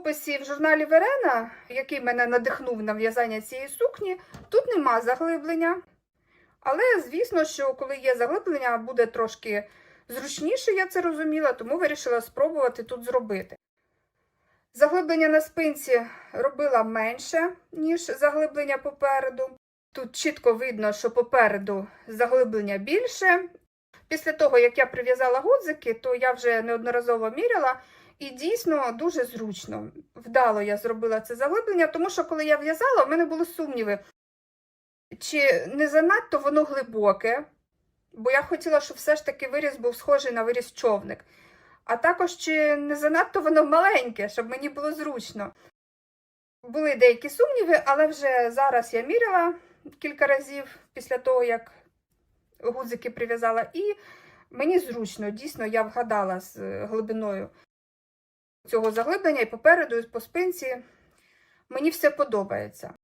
описі в журналі Верена, який мене надихнув на в'язання цієї сукні, тут нема заглиблення. Але, звісно, що коли є заглиблення, буде трошки зручніше, я це розуміла, тому вирішила спробувати тут зробити. Заглиблення на спинці робила менше, ніж заглиблення попереду. Тут чітко видно, що попереду заглиблення більше. Після того, як я прив'язала гудзики, то я вже неодноразово міряла, і дійсно дуже зручно. Вдало я зробила це заглиблення, тому що коли я в'язала, в мене були сумніви, чи не занадто воно глибоке, бо я хотіла, щоб все ж таки виріз був схожий на виріз човник. А також чи не занадто воно маленьке, щоб мені було зручно. Були деякі сумніви, але вже зараз я міряла кілька разів після того, як гудзики прив'язала, і мені зручно, дійсно, я вгадала з глибиною цього заглиблення і попереду, і по спинці. Мені все подобається.